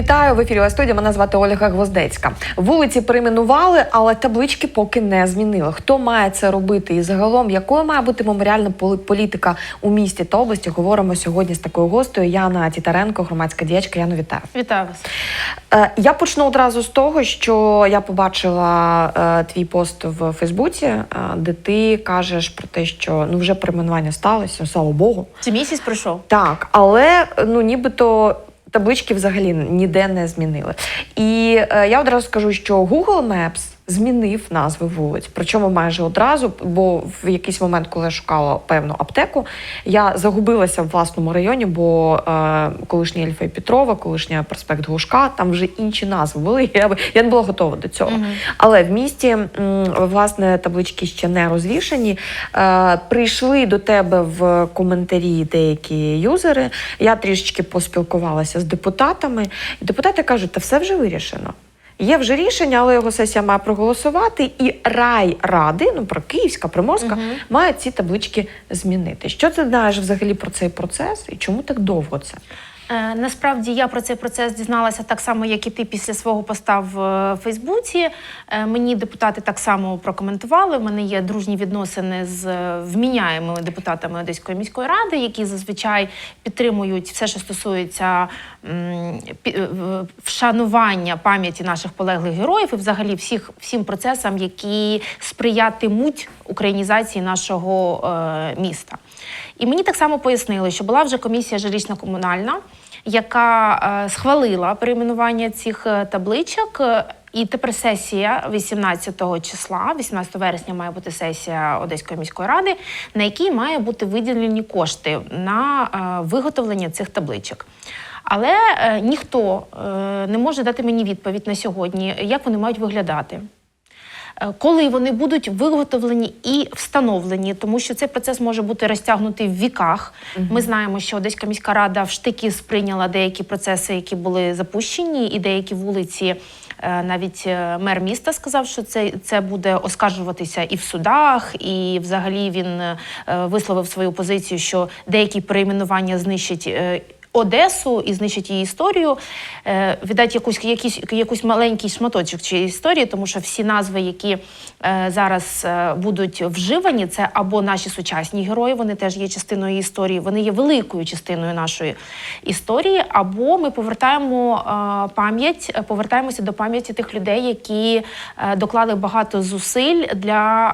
Вітаю в ефірі студія. Мене звати Ольга Гвоздецька. Вулиці перейменували, але таблички поки не змінили. Хто має це робити? І загалом, якою має бути меморіальна політика у місті та області? Говоримо сьогодні з такою гостею. Яна Тітаренко, громадська діячка. Яну вітаю. Вітаю вас. Е, Я почну одразу з того, що я побачила е, твій пост в Фейсбуці, е, де ти кажеш про те, що ну вже перейменування сталося, слава Богу. Це місяць пройшов. Так, але ну нібито таблички взагалі ніде не змінили. І е, я одразу скажу, що Google Maps змінив назви вулиць, причому майже одразу, бо в якийсь момент, коли я шукала певну аптеку, я загубилася в власному районі, бо е, колишня Ельфа і Петрова, колишня проспект Глушка, там вже інші назви були. Я, я не була готова до цього. Але в місті м, власне таблички ще не розвішені. Е, прийшли до тебе в коментарі деякі юзери. Я трішечки поспілкувалася з депутатами, і депутати кажуть, та все вже вирішено. Є вже рішення, але його сесія має проголосувати, і райради, ну про Київська, Приморська, мають ці таблички змінити. Що ти знаєш взагалі про цей процес і чому так довго це? Е, насправді я про цей процес дізналася так само, як і ти після свого поста в е, Фейсбуці. Е, мені депутати так само прокоментували. У мене є дружні відносини з вміняємими депутатами Одеської міської ради, які зазвичай підтримують все, що стосується вшанування пам'яті наших полеглих героїв і взагалі всіх всім процесам, які сприятимуть українізації нашого міста. І мені так само пояснили, що була вже комісія жилищно-комунальна, яка е, схвалила перейменування цих е, табличок. І тепер сесія 18 числа, 18 вересня, має бути сесія Одеської міської ради, на якій має бути виділені кошти на е, виготовлення цих табличок. Але ніхто не може дати мені відповідь на сьогодні, як вони мають виглядати. Е, Коли вони будуть виготовлені і встановлені, тому що цей процес може бути розтягнутий в віках. Ми знаємо, що Одеська міська рада в штики сприйняла деякі процеси, які були запущені, і деякі вулиці. е, Навіть е, мер міста сказав, що це, це буде оскаржуватися і в судах, і взагалі він висловив свою позицію, що деякі перейменування знищать. Одесу і знищить її історію, е, віддати якусь, якийсь, якусь маленький шматочок цієї історії, тому що всі назви, які е, зараз е, будуть вживані, це або наші сучасні герої, вони теж є частиною історії, вони є великою частиною нашої історії, або ми повертаємо е, пам'ять, повертаємося до пам'яті тих людей, які е, доклали багато зусиль для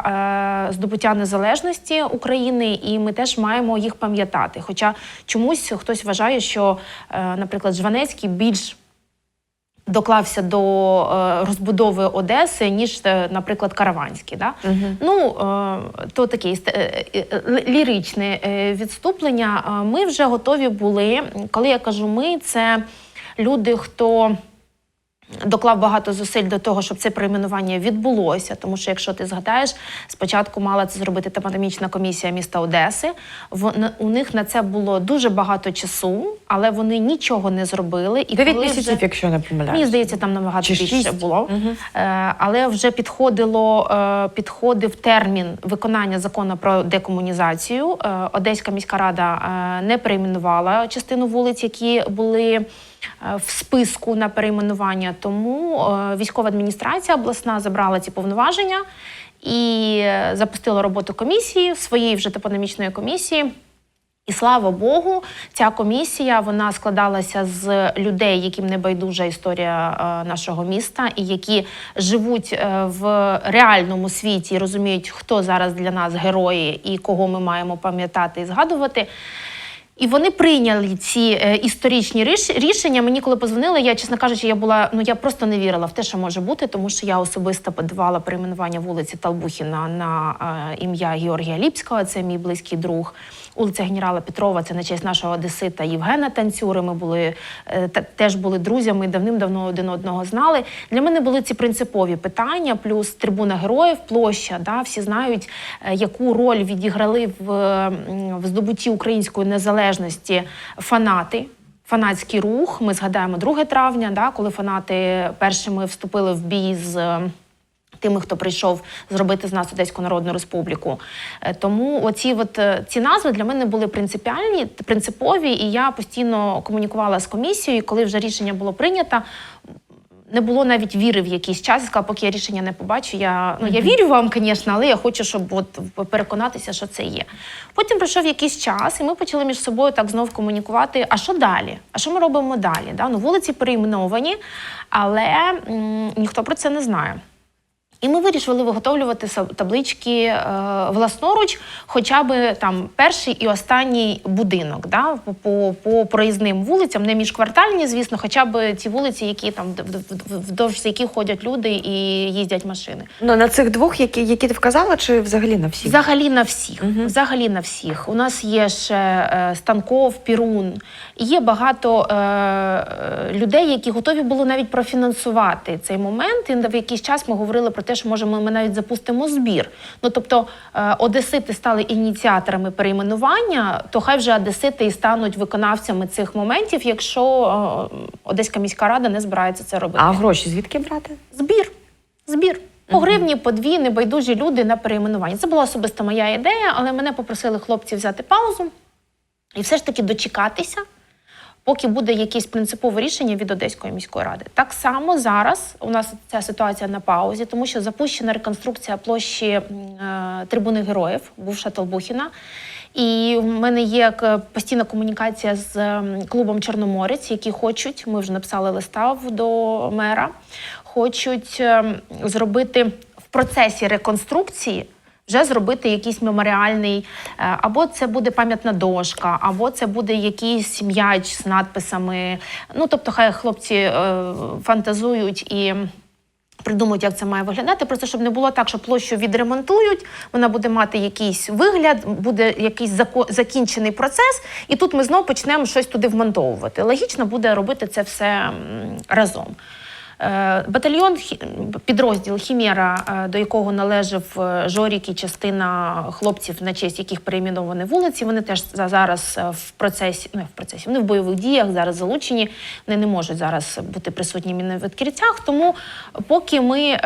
е, здобуття незалежності України, і ми теж маємо їх пам'ятати. Хоча чомусь хтось вважає, що, е, наприклад, Жванецький більш доклався до е, розбудови Одеси, ніж, е, наприклад, Караванський. Да? Ну, е, то таке ліричне відступлення. Ми вже готові були. Коли я кажу ми, це люди, хто. Доклав багато зусиль до того, щоб це перейменування відбулося. Тому що, якщо ти згадаєш, спочатку мала це зробити топономічна комісія міста Одеси. У них на це було дуже багато часу, але вони нічого не зробили. І Дев'ять місяців, вже- якщо не помиляюсь. Мені здається, там набагато Чи більше було. Е, але вже підходило, е, підходив термін виконання закону про декомунізацію. Е, Одеська міська рада не перейменувала частину вулиць, які були. Е, В списку на перейменування тому е, військова адміністрація обласна забрала ці повноваження і запустила роботу комісії своєї вже топономічної комісії. І слава Богу, ця комісія вона складалася з людей, яким не байдужа історія е, нашого міста, і які живуть в реальному світі розуміють, хто зараз для нас герої і кого ми маємо пам'ятати і згадувати. І вони прийняли ці е, історичні ріш- рішення. Мені коли позвонили, я, чесно кажучи, я була ну я просто не вірила в те, що може бути, тому що я особисто подавала перейменування вулиці Талбухіна на е, ім'я Георгія Ліпського. Це мій близький друг. Вулиця генерала Петрова, це на честь нашого одесита Євгена Танцюри. Ми були е, та- теж були друзями, давним-давно один одного знали. Для мене були ці принципові питання, плюс трибуна героїв, площа. Да, всі знають, е, яку роль відіграли в, в здобутті української незалежності фанати. Фанатський рух. Ми згадаємо 2 травня, да, коли фанати першими вступили в бій з. е, Тими, хто прийшов зробити з нас Одеську Народну Республіку. Е, Тому оці от, е, ці назви для мене були принципіальні, принципові, і я постійно комунікувала з комісією. Коли вже рішення було прийнято, не було навіть віри в якийсь час. Я сказала, поки я рішення не побачу. Я ну я вірю вам, звісно, але я хочу, щоб от переконатися, що це є. Потім пройшов якийсь час, і ми почали між собою так знов комунікувати. А що далі? А що ми робимо далі? Да? Ну, вулиці перейменовані, але м, ніхто про це не знає. І ми вирішили виготовлювати таблички е, власноруч, хоча б там перший і останній будинок, да, по, по, проїзним вулицям, не міжквартальні, звісно, хоча б ті вулиці, які там вд- вд- вд- вдовж яких ходять люди і їздять машини. Ну на цих двох, які, які ти вказала, чи взагалі на всіх? Взагалі на всіх. Взагалі на всіх. У нас є ще е, Станков, Пірун. Є багато е, е, людей, які готові були навіть профінансувати цей момент. І в якийсь час ми говорили про те, що може ми, навіть запустимо збір. Ну тобто е, одесити стали ініціаторами перейменування, то хай вже одесити і стануть виконавцями цих моментів, якщо е, Одеська міська рада не збирається це робити. А гроші звідки брати? Збір. Збір. По гривні, по дві небайдужі люди на перейменування. Це була особисто моя ідея, але мене попросили хлопці взяти паузу і все ж таки дочекатися, поки буде якесь принципове рішення від Одеської міської ради. Так само зараз у нас ця ситуація на паузі, тому що запущена реконструкція площі е, трибуни героїв, бувша Толбухіна. І в мене є постійна комунікація з клубом Чорноморець, які хочуть. Ми вже написали листа до мера. Хочуть ем, зробити в процесі реконструкції. Вже зробити якийсь меморіальний, е, або це буде пам'ятна дошка, або це буде якийсь м'яч з надписами. Ну тобто, хай хлопці е, фантазують і придумають, як це має виглядати. Просто щоб не було так, що площу відремонтують, вона буде мати якийсь вигляд, буде якийсь закінчений процес, і тут ми знову почнемо щось туди вмонтовувати. Логічно буде робити це все разом. Е, Батальйон підрозділ Хімєра, е, до якого належав е, Жорік і частина хлопців, на честь яких перейменовані вулиці. Вони теж за- зараз в процесі, ну в процесі, вони в бойових діях зараз залучені. Вони не можуть зараз бути присутніми на відкриттях. Тому поки ми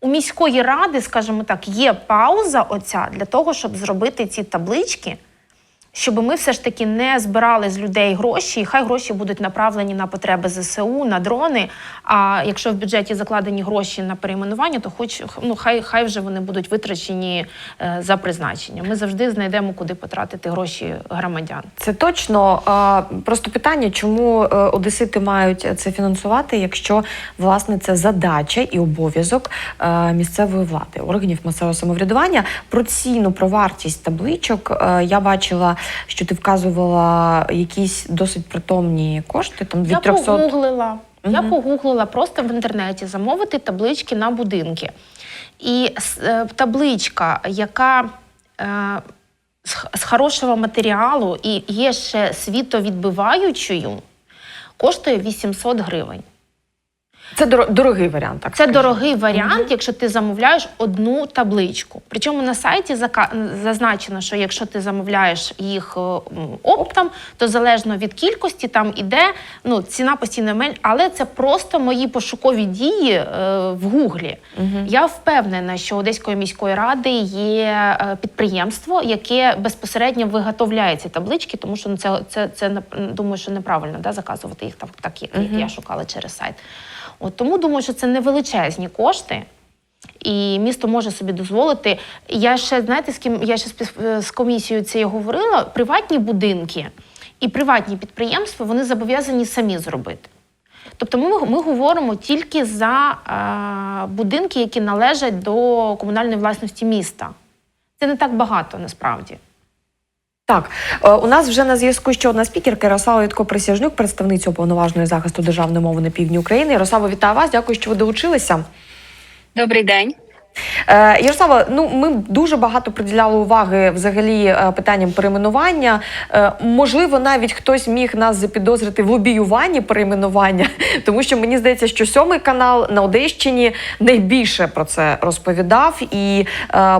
у міської ради, скажімо так, є пауза оця для того, щоб зробити ці таблички щоб ми все ж таки не збирали з людей гроші, і хай гроші будуть направлені на потреби ЗСУ, на дрони. А якщо в бюджеті закладені гроші на перейменування, то хоч ну хай хай вже вони будуть витрачені е, за призначенням. Ми завжди знайдемо, куди потратити гроші громадян. Це точно. А, Просто питання, чому е, одесити мають це фінансувати, якщо власне це задача і обов'язок е, місцевої влади, органів місцевого самоврядування. Про ціну, про вартість табличок е, я бачила, що ти вказувала якісь досить притомні кошти, там від Я 300... погуглила. Я погуглила просто в інтернеті замовити таблички на будинки. І е, табличка, яка е, з, з хорошого матеріалу і є ще світовідбиваючою, коштує 800 гривень. Це дор- дорогий варіант. Так Це скажімо. дорогий варіант, якщо ти замовляєш одну табличку. Причому на сайті зазначено, що якщо ти замовляєш їх е, оптом, то залежно від кількості там іде ну, ціна постійно менш, але це просто мої пошукові дії е, в Гуглі. Я впевнена, що Одеської міської ради є е, підприємство, яке безпосередньо виготовляє ці таблички, тому що ну, це, це, це думаю, що неправильно да, заказувати їх так, так як, як я шукала через сайт. От тому думаю, що це невеличезні кошти. І місто може собі дозволити. Я ще знаєте, з ким я ще спів- е, з комісією це говорила. Приватні будинки і приватні підприємства вони зобов'язані самі зробити. Тобто, ми, ми говоримо тільки за е, будинки, які належать до комунальної власності міста. Це не так багато насправді. Так, е, у нас вже на зв'язку ще одна спікерка Ярослава Ютко Присяжнюк, представниця уповноваженої захисту державної мови на півдні України. Ярослава, вітаю вас. Дякую, що ви долучилися. Добрий день. Е, Ярослава, ну ми дуже багато приділяли уваги взагалі е, питанням перейменування. Е, можливо, навіть хтось міг нас запідозрити в лобіюванні перейменування, тому що мені здається, що сьомий канал на Одещині найбільше про це розповідав і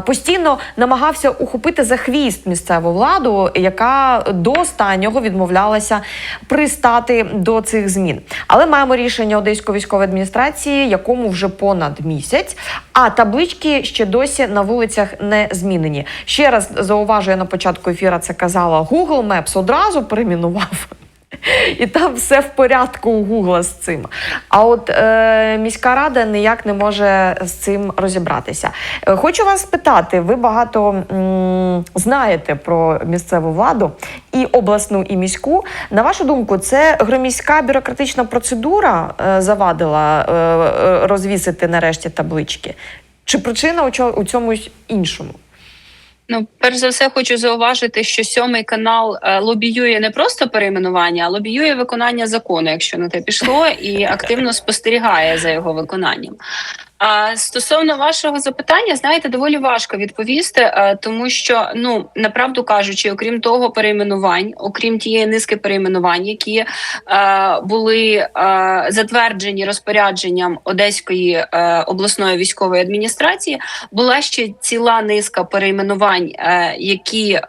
постійно намагався ухопити за хвіст місцеву владу, яка до останнього відмовлялася пристати до цих змін. Але маємо рішення Одеської військової адміністрації, якому вже понад місяць. А таблички ще досі на вулицях не змінені. Ще раз зауважую, на початку ефіра це казала. Google Maps одразу перейменував. І там все в порядку у Гугла з цим. А от е, міська рада ніяк не може з цим розібратися. Е, хочу вас спитати: ви багато м, знаєте про місцеву владу і обласну, і міську. На вашу думку, це громіська бюрократична процедура е, завадила е, е, розвісити нарешті таблички? Чи причина у, чомусь іншому? Ну, перш за все, хочу зауважити, що сьомий канал е, лобіює не просто перейменування, а лобіює виконання закону, якщо на те пішло, і активно спостерігає за його виконанням. Стосовно вашого запитання, знаєте, доволі важко відповісти, е, тому що ну направду кажучи, окрім того, перейменувань, окрім тієї низки перейменувань, які е, були е, затверджені розпорядженням Одеської е, обласної військової адміністрації, була ще ціла низка перейменувань, е, які е,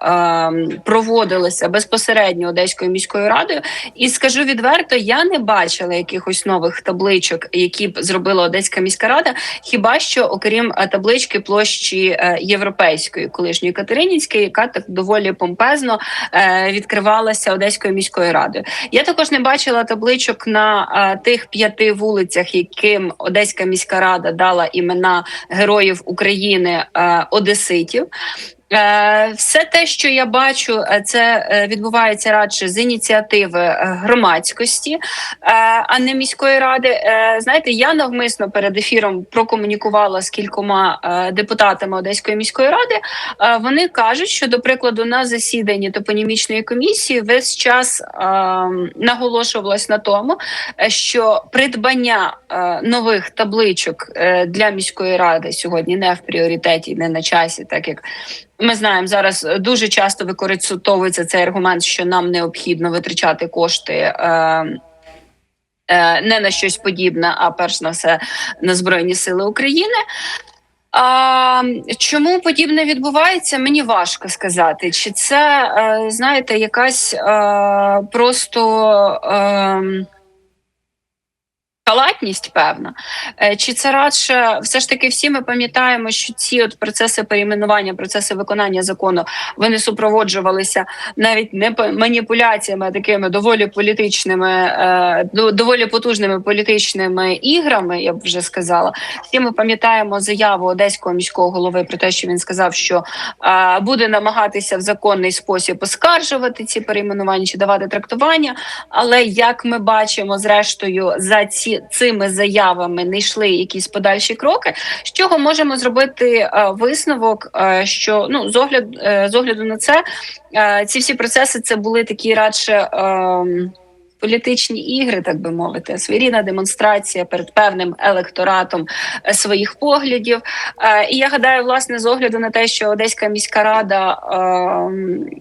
проводилися безпосередньо Одеською міською радою. І скажу відверто, я не бачила якихось нових табличок, які б зробила Одеська міська рада. Хіба що, окрім е, таблички площі е, європейської, колишньої Катеринівської, яка так доволі помпезно е, відкривалася Одеською міською радою. Я також не бачила табличок на тих п'яти вулицях, яким Одеська міська рада дала імена героїв України Одеситів. Е, Все те, що я бачу, е, це е, відбувається радше з ініціативи громадськості, а не міської ради. Знаєте, я навмисно перед ефіром прокомунікувала з кількома депутатами Одеської міської ради. Вони кажуть, що до прикладу на засіданні топонімічної комісії весь час наголошувалось на тому, що придбання нових табличок для міської ради сьогодні не в пріоритеті, не на часі, так як ми знаємо, зараз дуже часто використовується цей аргумент, що нам необхідно витрачати кошти. Е, е, Не на щось подібне, а перш на все на Збройні Сили України. А, чому подібне відбувається, мені важко сказати. Чи це, е, знаєте, якась е, просто. Е, Халатність певна, Е, чи це радше все ж таки всі ми пам'ятаємо, що ці от процеси перейменування, процеси виконання закону вони супроводжувалися навіть не маніпуляціями, а такими доволі політичними, е, доволі потужними політичними іграми. Я б вже сказала. Всі ми пам'ятаємо заяву одеського міського голови про те, що він сказав, що е, буде намагатися в законний спосіб оскаржувати ці перейменування чи давати трактування. Але як ми бачимо, зрештою, за ці цими заявами не йшли якісь подальші кроки. З чого можемо зробити е, висновок? е, що ну з огляд е, з огляду на це, ці всі процеси це були такі радше. Е, Політичні ігри, так би мовити, своєрідна демонстрація перед певним електоратом своїх поглядів. І я гадаю, власне, з огляду на те, що Одеська міська рада е,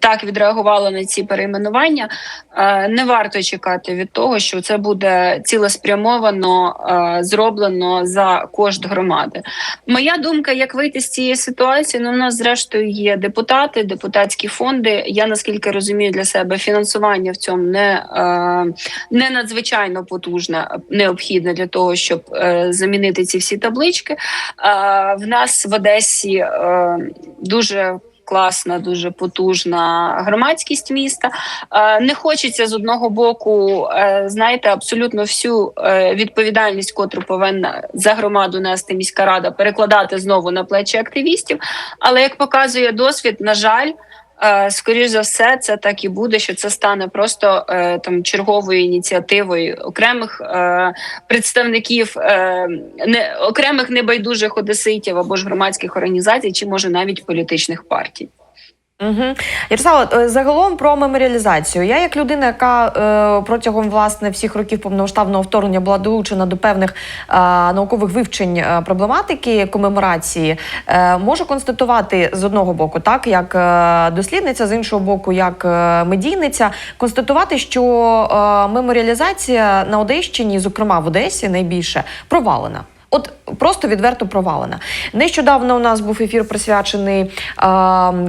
так відреагувала на ці перейменування, е, не варто чекати від того, що це буде цілеспрямовано е, зроблено за кошт громади. Моя думка, як вийти з цієї ситуації, ну у нас зрештою є депутати, депутатські фонди. Я наскільки розумію для себе фінансування в цьому не, е, не надзвичайно потужне, необхідне для того, щоб замінити ці всі таблички. В нас в Одесі дуже класна, дуже потужна громадськість міста. Е, Не хочеться з одного боку, е, знаєте, абсолютно всю е, відповідальність, котру повинна за громаду нести міська рада, перекладати знову на плечі активістів. Але як показує досвід, на жаль. Е, Скоріш за все, це так і буде, що це стане просто е, там черговою ініціативою окремих е, представників не окремих небайдужих одеситів або ж громадських організацій, чи може навіть політичних партій. Угу. Ярослава, е, загалом про меморіалізацію. Я, як людина, яка е, протягом власне всіх років повномасштабного вторгнення була долучена до певних е, наукових вивчень е, проблематики комеморації, е, можу констатувати з одного боку, так як е, дослідниця, з іншого боку, як медійниця, констатувати, що е, меморіалізація на Одещині, зокрема в Одесі, найбільше провалена. От просто відверто провалена. Нещодавно у нас був ефір присвячений е,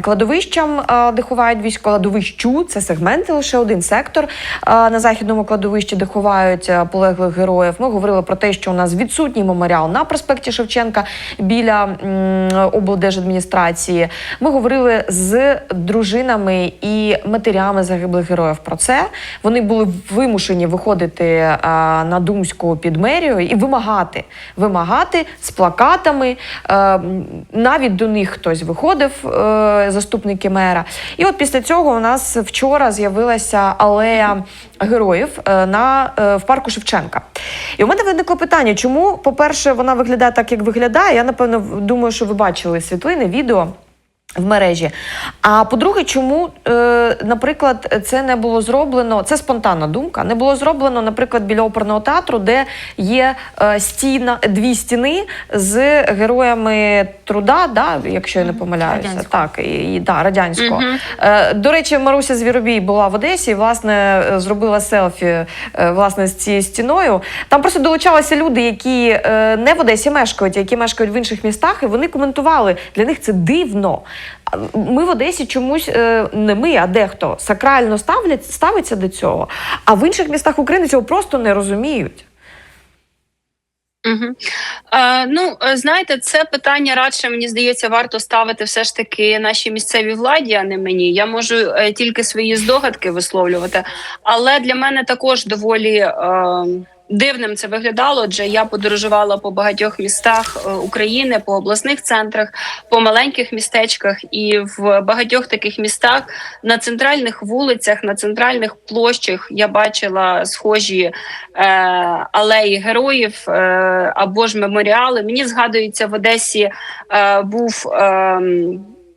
кладовищам, е, де ховають військ кладовищу. Це сегменти, лише один сектор е, на західному кладовищі, де ховають полеглих героїв. Ми говорили про те, що у нас відсутній меморіал на проспекті Шевченка біля м, облдержадміністрації. Ми говорили з дружинами і матерями загиблих героїв про це. Вони були вимушені виходити е, на Думську під мерію і вимагати вимагати з плакатами. Е, навіть до них хтось виходив, е, заступники мера. І от після цього у нас вчора з'явилася алея героїв е, на, в парку Шевченка. І у мене виникло питання, чому, по-перше, вона виглядає так, як виглядає. Я напевно думаю, що ви бачили світлини, відео. В мережі. А по-друге, чому, е, наприклад, це не було зроблено? Це спонтанна думка. Не було зроблено, наприклад, біля оперного театру, де є е, стіна, дві стіни з героями труда, да, якщо я не помиляюся, Радянського. так і, і да, радянського. Е, До речі, Маруся Звіробій була в Одесі і власне зробила селфі е, власне з цією стіною. Там просто долучалися люди, які е, не в Одесі мешкають, які мешкають в інших містах, і вони коментували. Для них це дивно. Ми в Одесі чомусь е, не ми, а дехто сакрально ставлять, ставиться до цього. А в інших містах України цього просто не розуміють. Угу. Ну, е, знаєте, це питання радше, мені здається, варто ставити все ж таки нашій місцевій владі, а не мені. Я можу тільки свої здогадки висловлювати, але для мене також доволі. Е, Дивним це виглядало, адже я подорожувала по багатьох містах е, України, по обласних центрах, по маленьких містечках, і в багатьох таких містах на центральних вулицях, на центральних площах я бачила схожі е, алеї героїв е, або ж меморіали. Мені згадується в Одесі е, був. Е,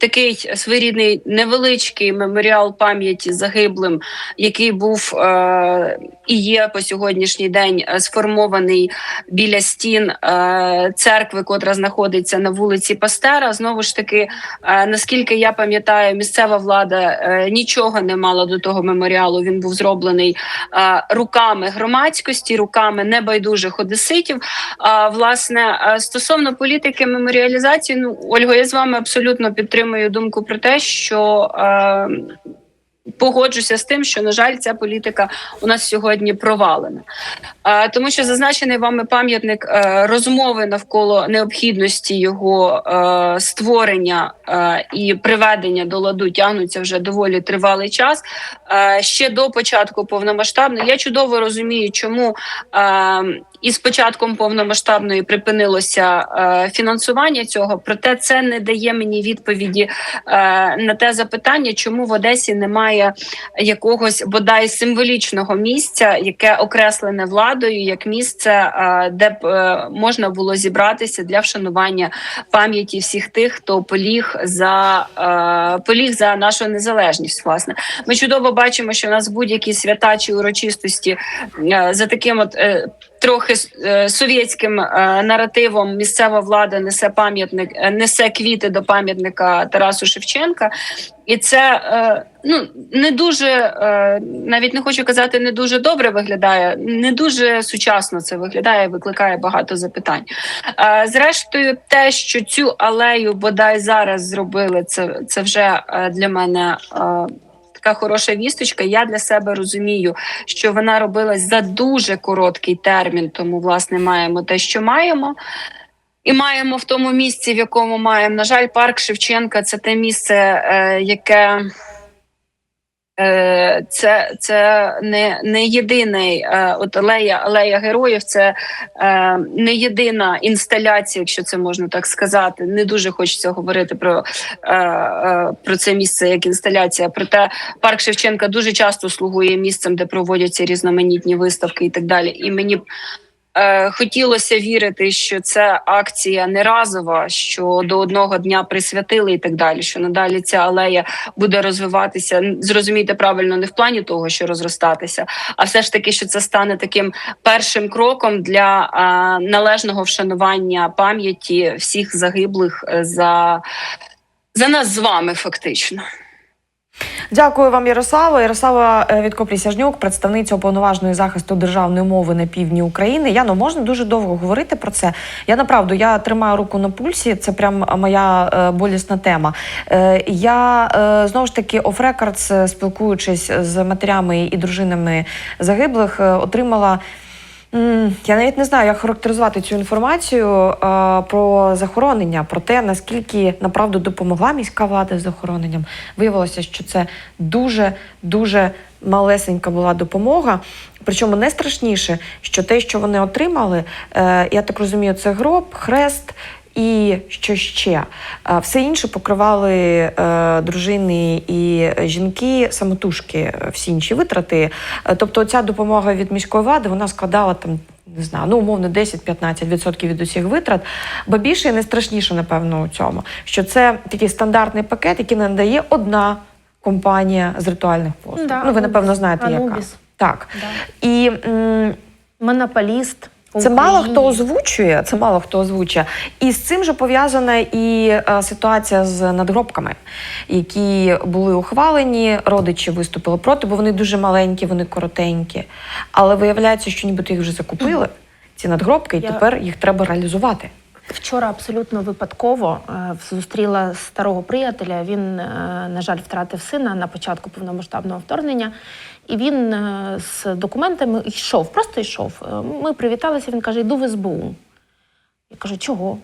Такий своєрідний невеличкий меморіал пам'яті загиблим, який був е, і є по сьогоднішній день е, сформований біля стін е, церкви, котра знаходиться на вулиці Пастера. Знову ж таки, е, наскільки я пам'ятаю, місцева влада е, нічого не мала до того меморіалу. Він був зроблений е, руками громадськості, руками небайдужих одеситів. А власне е, стосовно політики меморіалізації, ну Ольго, я з вами абсолютно підтримую думку про те, що е, погоджуся з тим, що на жаль, ця політика у нас сьогодні провалена, е, тому що зазначений вами пам'ятник е, розмови навколо необхідності його е, створення е, і приведення до ладу тягнуться вже доволі тривалий час. Е, ще до початку повномасштабної я чудово розумію, чому. Е, і з початком повномасштабної припинилося е, фінансування цього. Проте це не дає мені відповіді е, на те запитання, чому в Одесі немає якогось бодай символічного місця, яке окреслене владою як місце, е, де б е, можна було зібратися для вшанування пам'яті всіх тих, хто поліг за е, поліг за нашу незалежність. Власне, ми чудово бачимо, що у нас будь-які свята чи урочистості е, за таким от. е, Трохи е, совєтським е, наративом місцева влада несе пам'ятник, е, несе квіти до пам'ятника Тарасу Шевченка, і це ну не дуже навіть не хочу казати, не дуже добре виглядає, не дуже сучасно це виглядає, викликає багато запитань. Зрештою, те, що цю алею бодай зараз зробили, це, це вже для мене. Така хороша вісточка. Я для себе розумію, що вона робилась за дуже короткий термін, тому власне маємо те, що маємо. І маємо в тому місці, в якому маємо. На жаль, парк Шевченка це те місце, е, яке це, це не, не єдиний е, от алея, алея героїв, це е, не єдина інсталяція, якщо це можна так сказати. Не дуже хочеться говорити про, е, е, про це місце як інсталяція. Проте парк Шевченка дуже часто слугує місцем, де проводяться різноманітні виставки і так далі. І мені Е, хотілося вірити, що це акція не разова, що до одного дня присвятили і так далі. Що надалі ця алея буде розвиватися. Зрозумійте правильно, не в плані того, що розростатися, а все ж таки, що це стане таким першим кроком для е, належного вшанування пам'яті всіх загиблих е, за, за нас з вами, фактично. Дякую вам, Ярослава. Ярослава е, Відкоплі-Сяжнюк, представниця уповноваженої захисту державної мови на півдні України. Яно, можна дуже довго говорити про це. Я направду я тримаю руку на пульсі. Це прям моя е, болісна тема. Е, я е, знову ж таки оф рекордс, е, спілкуючись з матерями і дружинами загиблих, е, отримала. Я навіть не знаю, як характеризувати цю інформацію е, про захоронення, про те, наскільки направду допомогла міська влада з захороненням. Виявилося, що це дуже дуже малесенька була допомога. Причому найстрашніше, що те, що вони отримали, е, я так розумію, це гроб, хрест. І що ще? Все інше покривали е, дружини і жінки самотужки, е, всі інші витрати. Е, Тобто, ця допомога від міської влади вона складала там. Не знаю, ну умовно 10-15% від усіх витрат. Бо більше і найстрашніше, напевно, у цьому, що це такий стандартний пакет, який надає одна компанія з ритуальних послуг. Да, ну, ви Anubis. напевно знаєте, яка. Так. Да. І м, Монополіст. Це мало хто озвучує, це мало хто озвучує. І з цим же пов'язана і е, ситуація з надгробками, які були ухвалені. Родичі виступили проти, бо вони дуже маленькі, вони коротенькі. Але виявляється, що нібито їх вже закупили, ці надгробки, і Я- тепер їх треба реалізувати. Вчора абсолютно випадково е, зустріла старого приятеля. Він, е, на жаль, втратив сина на початку повномасштабного вторгнення. І він е, з документами йшов, просто йшов. Е, Ми привіталися. Він каже: йду в СБУ. Я кажу, чого?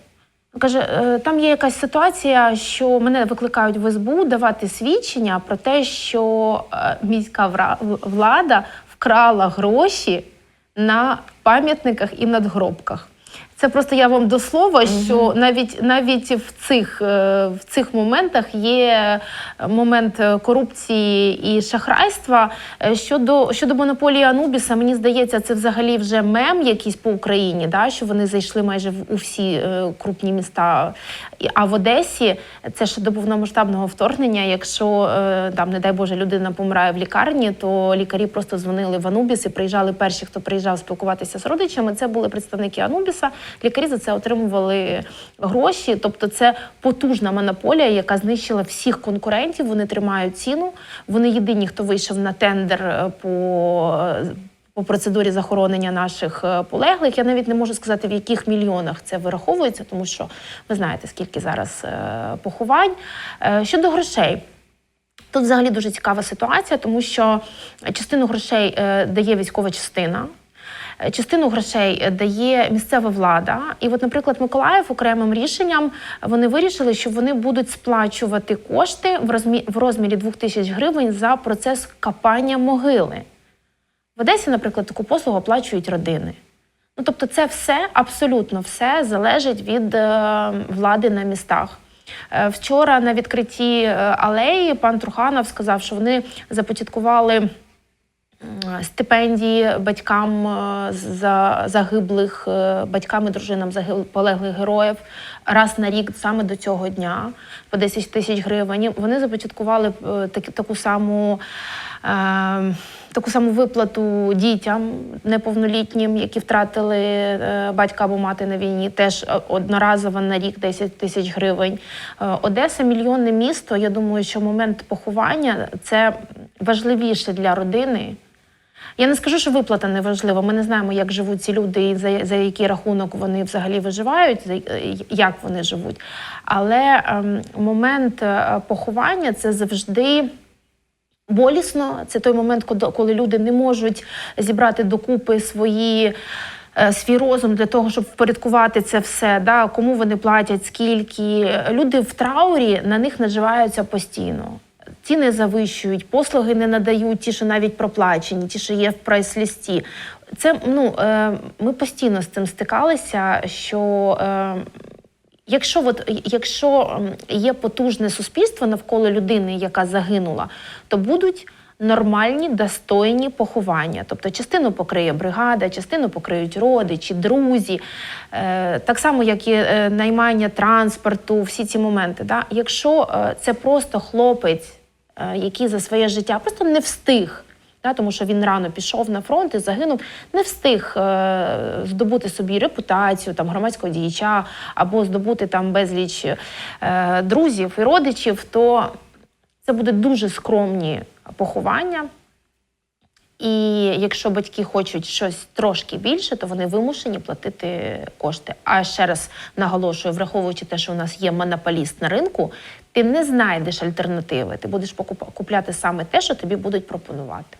Він каже, «Е, там є якась ситуація, що мене викликають в СБУ давати свідчення про те, що міська влада вкрала гроші на пам'ятниках і надгробках. Це просто я вам до слова, що навіть навіть в цих, е, в цих моментах є момент е, корупції і шахрайства. Е, Щодо, щодо монополії Анубіса, мені здається, це взагалі вже мем якийсь по Україні, да, що вони зайшли майже в- у всі крупні міста. А в Одесі це ще до повномасштабного вторгнення. Якщо там, не дай Боже, людина помирає в лікарні, то лікарі просто дзвонили в Анубіс і приїжджали перші, хто приїжджав спілкуватися з родичами. Це були представники Анубіса. Лікарі за це отримували гроші. Тобто, це потужна монополія, яка знищила всіх конкурентів. Вони тримають ціну. Вони єдині, хто вийшов на тендер е, по. По процедурі захоронення наших е, полеглих я навіть не можу сказати, в яких мільйонах це вираховується, тому що ви знаєте, скільки зараз е, поховань. Щодо грошей, Тут взагалі дуже цікава ситуація, тому що частину грошей дає військова частина. Частину грошей дає місцева влада, і от, наприклад, Миколаїв окремим рішенням вони вирішили, що вони будуть сплачувати кошти в розмірі, в розмірі 2 тисяч гривень за процес капання могили. В Одесі, наприклад, таку послугу оплачують родини. Ну, тобто, це все, абсолютно все залежить від е, влади на містах. Е, Вчора на відкритті е, алеї пан Труханов сказав, що вони започаткували стипендії батькам е, за загиблих, е, батькам і дружинам загиблих полеглих героїв раз на рік саме до цього дня по 10 тисяч гривень. Вони започаткували е, такі- таку саму. е, Таку саму виплату дітям неповнолітнім, які втратили е, батька або мати на війні, теж е, одноразово на рік 10 тисяч гривень. Е, Одеса мільйонне місто. Я думаю, що момент поховання це важливіше для родини. Я не скажу, що виплата не важлива. Ми не знаємо, як живуть ці люди і за, за який рахунок вони взагалі виживають, як вони живуть. Але ем, момент е, поховання це завжди. Болісно, це той момент, коли- коли люди не можуть зібрати докупи свої. е, Свій розум для того, щоб впорядкувати це все, да, кому вони платять, скільки. Люди в траурі на них наживаються постійно. Ціни завищують, послуги не надають, ті, що навіть проплачені, ті, що є в прайс-лісті. Це ну, е, ми постійно з цим стикалися, що е, Якщо, от, якщо є потужне суспільство навколо людини, яка загинула, то будуть нормальні, достойні поховання. Тобто частину покриє бригада, частину покриють родичі, друзі, е, так само, як і е, наймання транспорту, всі ці моменти. Якщо е, це просто хлопець, який за своє життя просто не встиг. Да, тому що він рано пішов на фронт і загинув, не встиг е, здобути собі репутацію там громадського діяча або здобути там безліч е, друзів і родичів, то це буде дуже скромні поховання. І якщо батьки хочуть щось трошки більше, то вони вимушені платити кошти. А ще раз наголошую, враховуючи те, що у нас є монополіст на ринку, ти не знайдеш альтернативи. Ти будеш купляти саме те, що тобі будуть пропонувати.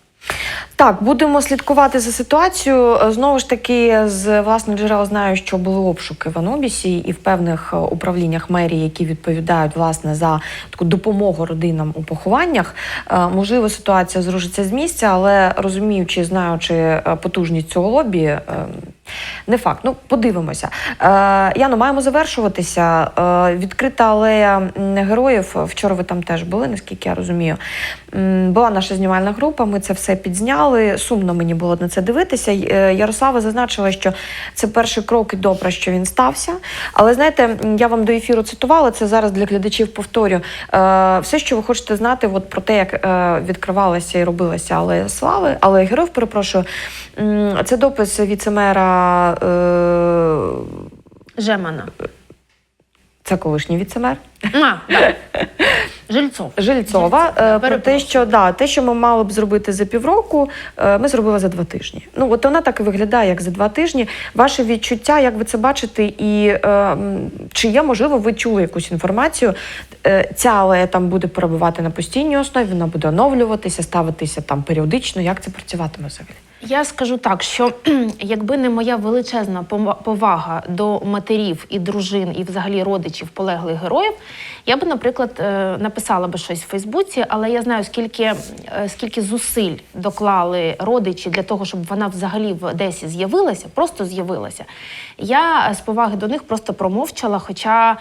Так, будемо слідкувати за ситуацією. Е, Знову ж таки, з власних джерел знаю, що були обшуки в Анобісі і в певних е, управліннях мерії, які відповідають власне за таку допомогу родинам у похованнях. Е, Можливо, ситуація зрушиться з місця, але розуміючи, знаючи потужність цього лобі. Не факт, ну подивимося. Е, Яно, маємо завершуватися. Відкрита алея героїв. Вчора ви там теж були, наскільки я розумію. Була наша знімальна група, ми це все підзняли. Сумно мені було на це дивитися. Е, Ярослава зазначила, що це перший крок і добре, що він стався. Але знаєте, я вам до ефіру цитувала це зараз для глядачів. Повторю Е, все, що ви хочете знати, от про те, як е, відкривалася і робилася алея слави, алея героїв, перепрошую. Це допис віцемера. Жемана. Це колишній віцемер А, да. Жильцов. Жильцова. Жильцов, е, Про те, що да, те, що ми мали б зробити за півроку, е, ми зробили за два тижні. Ну от вона так і виглядає, як за два тижні. Ваше відчуття, як ви це бачите, і е, чи є можливо, ви чули якусь інформацію? Е, Ця алея там буде перебувати на постійній основі, вона буде оновлюватися, ставитися там періодично. Як це працюватиме взагалі? Я скажу так, що якби не моя величезна повага до матерів і дружин, і взагалі родичів полеглих героїв, я би, наприклад, е, написала би щось в Фейсбуці, але я знаю, скільки, е, скільки зусиль доклали родичі для того, щоб вона взагалі в Одесі з'явилася, просто з'явилася. Я е, з поваги до них просто промовчала, хоча.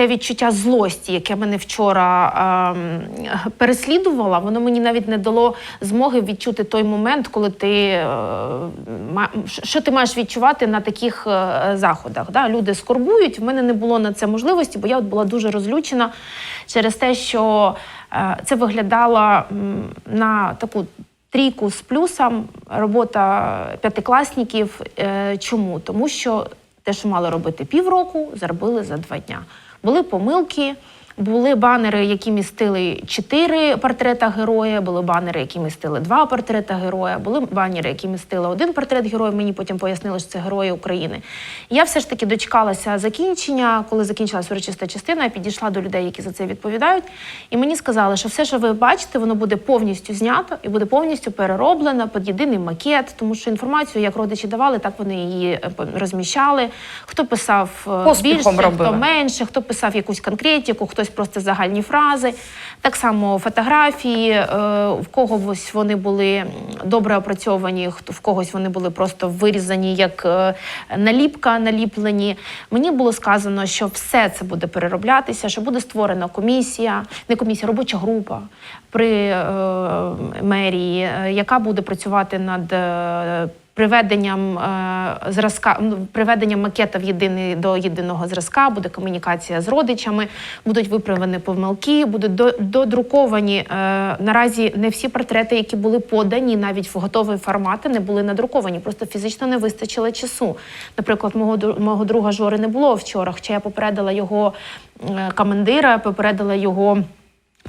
Те відчуття злості, яке мене вчора ем, переслідувало, воно мені навіть не дало змоги відчути той момент, коли ти е, що ти маєш відчувати на таких е, заходах. Да? Люди скорбують. В мене не було на це можливості, бо я от була дуже розлючена через те, що е, це виглядало на таку. Трійку з плюсом робота п'ятикласників. Е, Чому? Тому що те, що мали робити півроку, зробили за два дня. Були помилки, були банери, які містили чотири портрета героя, були банери, які містили два портрета героя, були банери, які містили один портрет героя. Мені потім пояснили, що це герої України. Я все ж таки дочекалася закінчення. Коли закінчилася урочиста частина, я підійшла до людей, які за це відповідають. І мені сказали, що все, що ви бачите, воно буде повністю знято і буде повністю перероблено під єдиний макет, тому що інформацію, як родичі давали, так вони її е, розміщали. Хто писав е, Поспіхом більше, робили. хто менше, хто писав якусь конкретику, хтось просто загальні фрази. Так само фотографії, е, в когось вони були добре опрацьовані, в когось вони були просто вирізані як е, наліпка, наліплені. Мені було сказано, що все це буде перероблятися, що буде створена комісія, не комісія, робоча група при е, мерії, яка буде працювати над. Приведенням е, зразка, ну, приведенням макета в єдиний до єдиного зразка, буде комунікація з родичами, будуть виправлені помилки, будуть до- додруковані. Е, наразі не всі портрети, які були подані, навіть в готові формати, не були надруковані. Просто фізично не вистачило часу. Наприклад, мого мого друга Жори не було вчора, хоча я попередила його е, командира, попередила його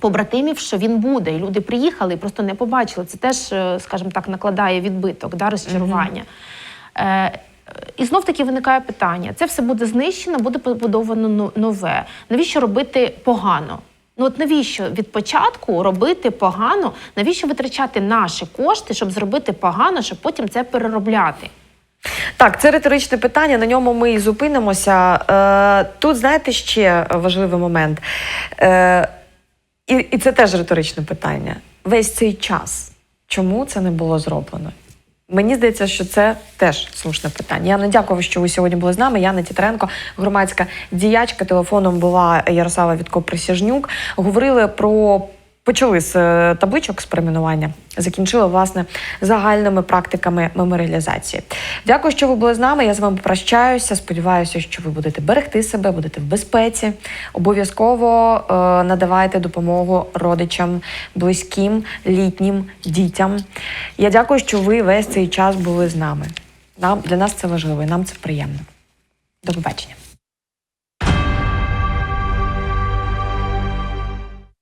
побратимів, що він буде, і люди приїхали і просто не побачили. Це теж, е, скажімо так, накладає відбиток, да, розчарування. Е, і знов таки виникає питання: це все буде знищено, буде побудовано нове. Навіщо робити погано? Ну от навіщо від початку робити погано? Навіщо витрачати наші кошти, щоб зробити погано, щоб потім це переробляти? Так, це риторичне питання, на ньому ми і зупинимося. Е, тут, знаєте, ще важливий момент. І, і це теж риторичне питання. Весь цей час, чому це не було зроблено? Мені здається, що це теж слушне питання. Я не дякую, що ви сьогодні були з нами. Яна Тітренко, громадська діячка. Телефоном була Ярослава Вітко Присяжнюк. Говорили про почали з е, табличок з перейменування, закінчили власне загальними практиками меморіалізації. Дякую, що ви були з нами. Я з вами прощаюся. Сподіваюся, що ви будете берегти себе, будете в безпеці. Обов'язково е, надавайте допомогу родичам, близьким, літнім, дітям. Я дякую, що ви весь цей час були з нами. Нам для нас це важливо, і нам це приємно. До побачення.